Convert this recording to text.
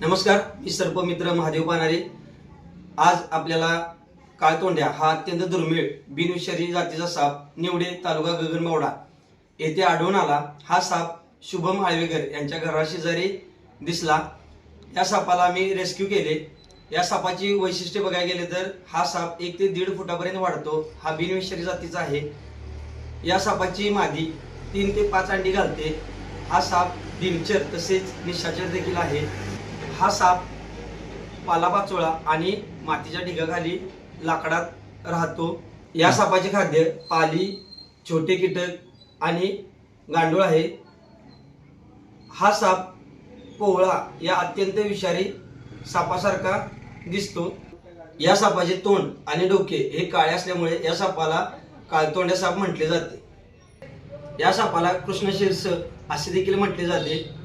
नमस्कार मी सर्पमित्र महादेव पानारे. आज आपल्याला काळतोंड्या हा अत्यंत दुर्मिळ बिनविषारी जातीचा साप निवडे तालुका गगनबावडा येथे आढळून आला. हा साप शुभम आळवेकर यांच्या घराशेजारी दिसला. या सापाला मी रेस्क्यू केले. या सापाची वैशिष्ट्ये बघायला गेले तर हा साप एक ते दीड फुटापर्यंत वाढतो. हा बिनविषारी जातीचा आहे. या सापाची मादी तीन ते पाच अंडी घालते. हा साप दिनचर तसेच निशाचर देखील आहे. हा साप पालापाचोळा आणि मातीच्या ढिगाखाली लाकडात राहतो. या सापाचे खाद्य पाली छोटे कीटक आणि गांडूळ आहे. हा साप पोवळा या अत्यंत विषारी सापासारखा दिसतो. या सापाचे तोंड आणि डोके हे काळे असल्यामुळे या सापाला काळतोंड्या साप म्हटले जाते. या सापाला कृष्णशीर्ष असे देखील म्हटले जाते.